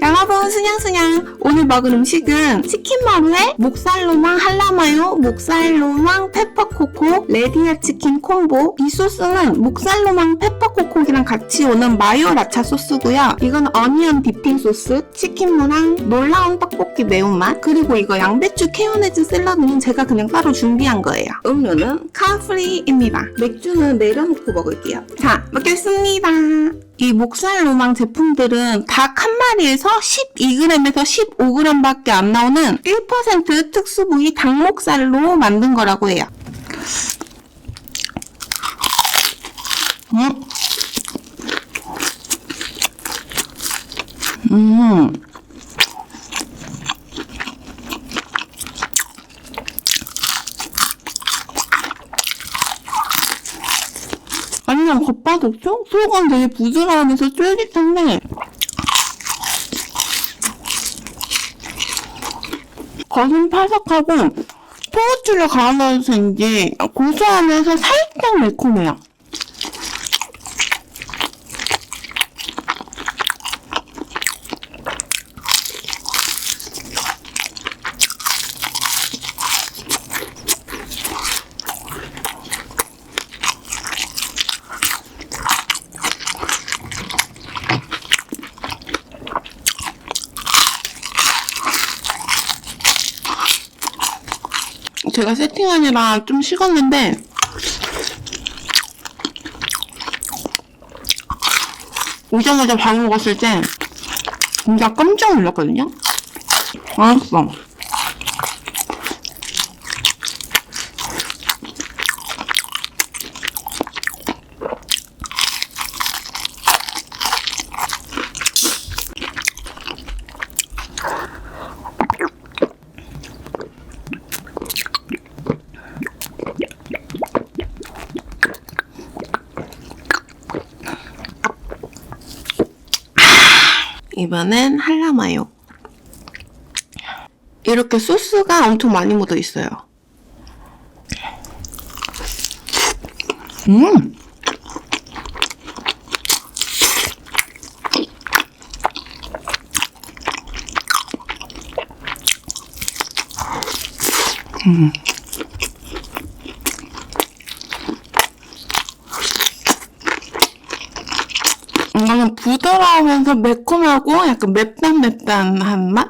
여러분 스냥스냥 오늘 먹을 음식은 치킨마루에 목살로망 할라마요 목살로망 페퍼코코 레디아 치킨 콤보 이 소스는 목살로망 페퍼 코코이랑 같이 오는 마요 라차 소스고요. 이건 어니언 디핑 소스 치킨 무랑 놀라운 떡볶이 매운맛 그리고 이거 양배추 케요네즈 샐러드는 제가 그냥 따로 준비한 거예요. 음료는 카프리입니다. 맥주는 내려놓고 먹을게요. 자 먹겠습니다. 이 목살 로망 제품들은 닭 한 마리에서 12g에서 15g밖에 안 나오는 1% 특수 부위 닭목살로 만든 거라고 해요. 음. 음. 완전 겉바속촉? 속은 되게 부드러우면서 쫄깃한데 겉은 바삭하고 통후추를 갈아 넣어서인지 고소하면서 살짝 매콤해요. 제가 세팅하느라 좀 식었는데 오자마자 밥 먹었을 때 진짜 깜짝 놀랐거든요. 맛있어. 이번엔 할라마요. 이렇게 소스가 엄청 많이 묻어 있어요. 음! 음. 이거는 부드러우면서 매콤하고 약간 맵단맵단한 맛?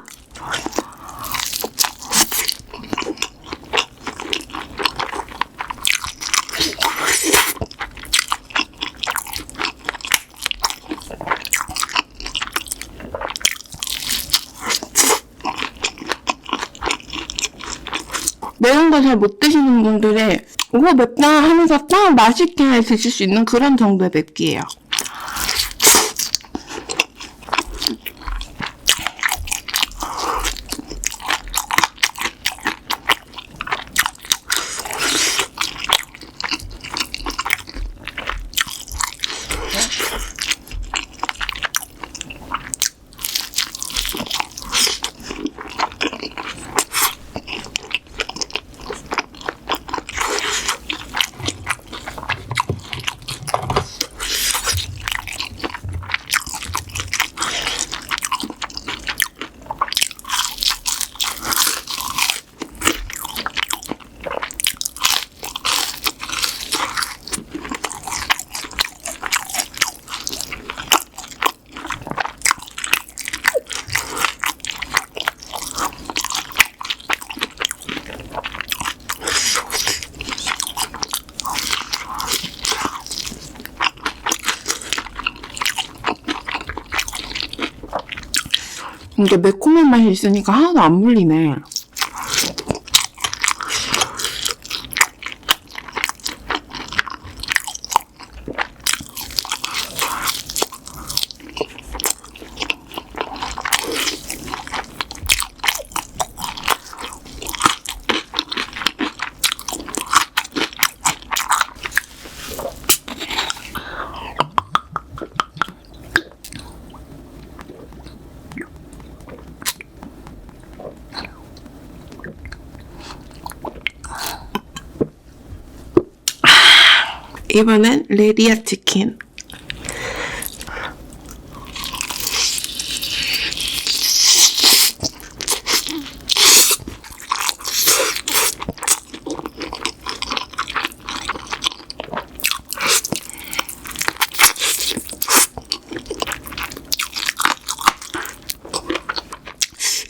매운 거 잘 못 드시는 분들이 이거 맵다 하면서 딱 맛있게 드실 수 있는 그런 정도의 맵기예요. 이게 매콤한 맛이 있으니까 하나도 안 물리네. 이번엔 레디아 치킨.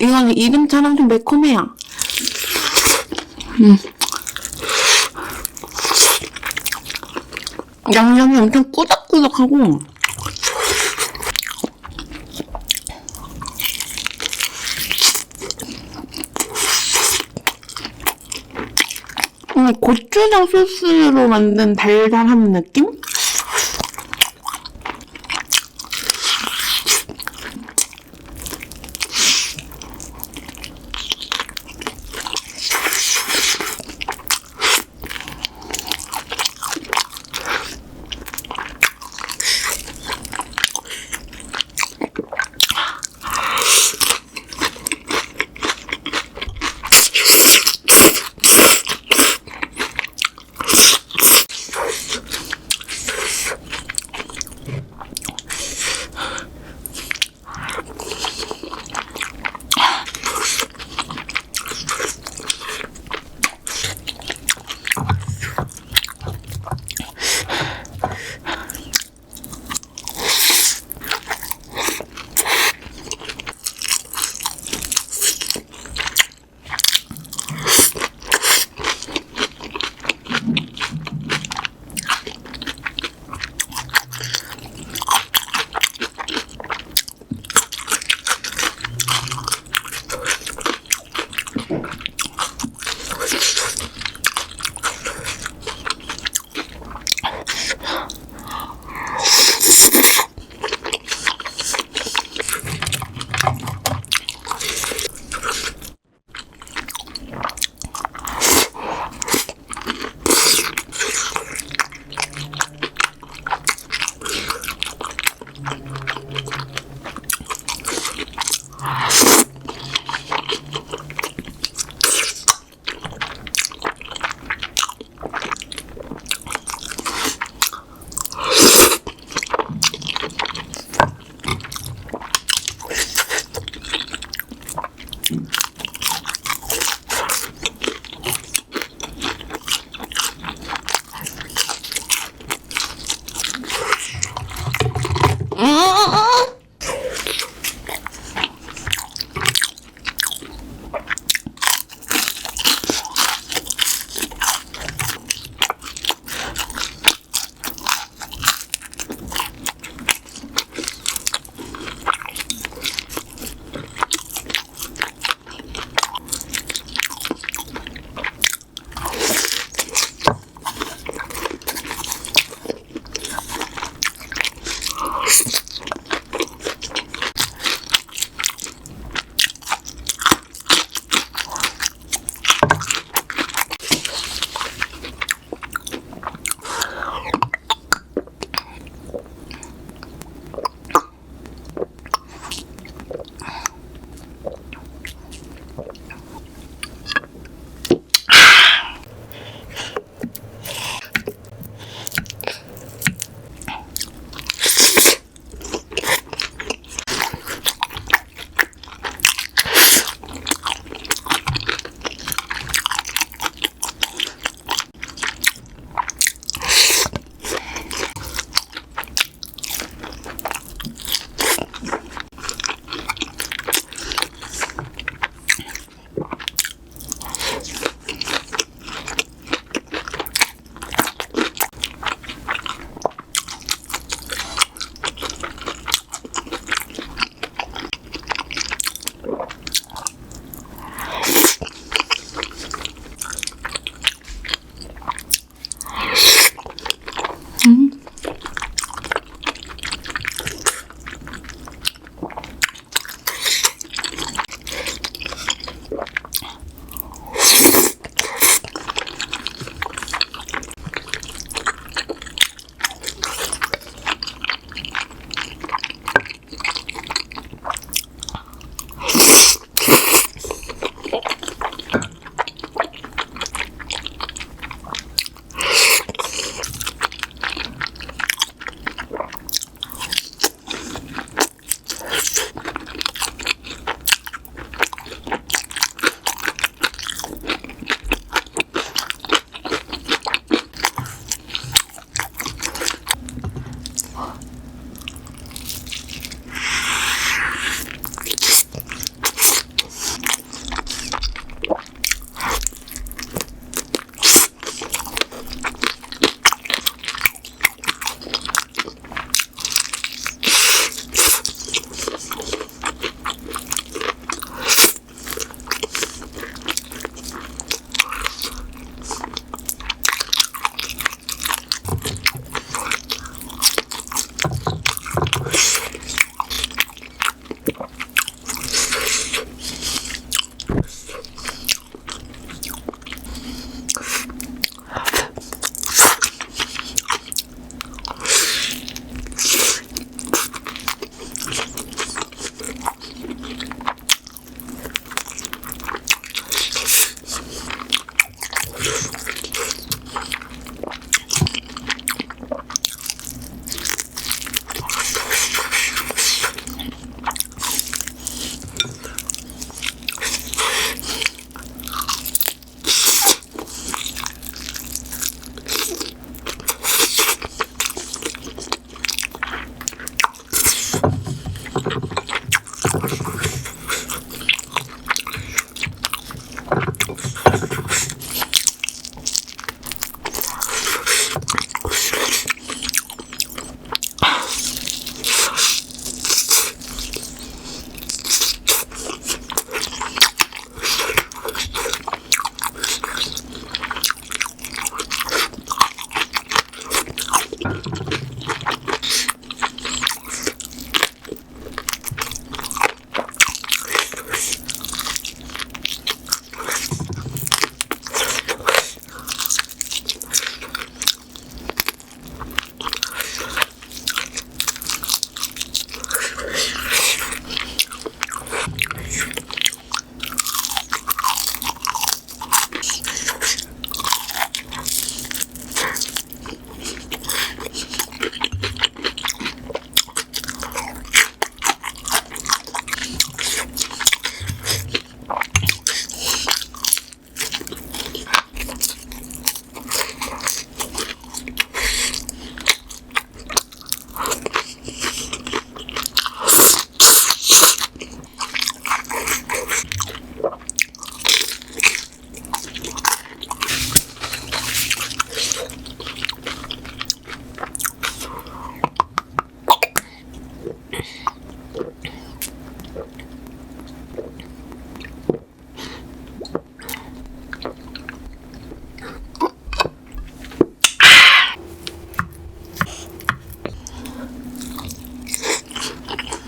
이건 이름처럼 좀 매콤해요. 음. 양념이 엄청 꾸덕꾸덕하고 음, 고추장 소스로 만든 달달한 느낌?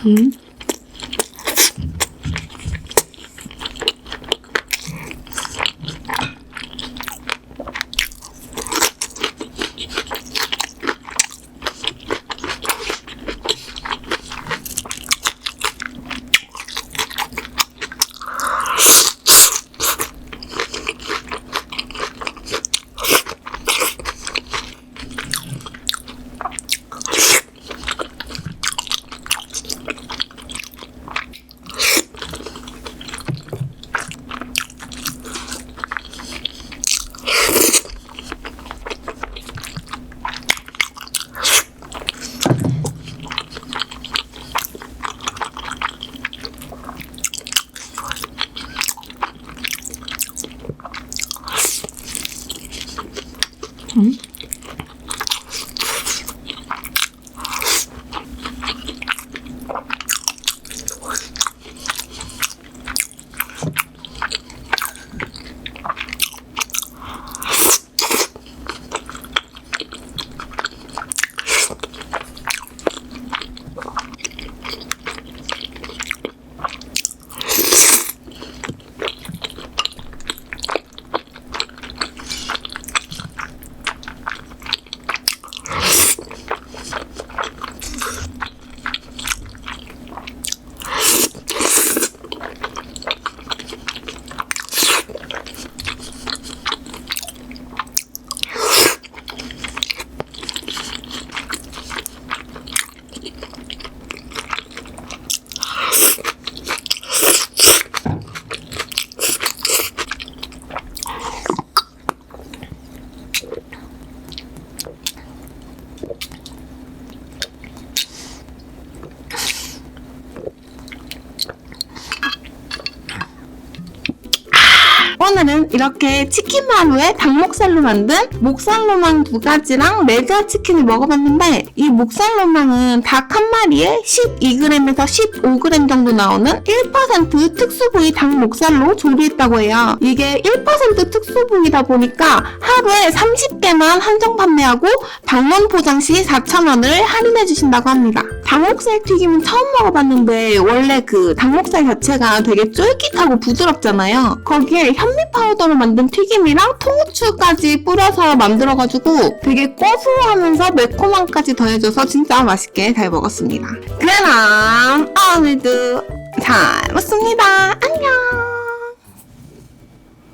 음. 오 이렇게 치킨 마루에 닭목살로 만든 목살로망 두 가지랑 레드아 치킨을 먹어봤는데 이 목살로망은 닭 한 마리에 12g에서 15g 정도 나오는 1% 특수 부위 닭 목살로 조리했다고 해요. 이게 1% 특수 부위다 보니까 하루에 30개만 한정 판매하고 방문 포장 시 4,000원을 할인해 주신다고 합니다. 닭목살 튀김은 처음 먹어봤는데 원래 그 닭목살 자체가 되게 쫄깃하고 부드럽잖아요. 거기에 현미 파우더로 만든 튀김이랑 통후추까지 뿌려서 만들어가지고 되게 고소하면서 매콤함까지 더해져서 진짜 맛있게 잘 먹었 먹었습니다. 그럼 오늘도 잘 먹습니다. 안녕.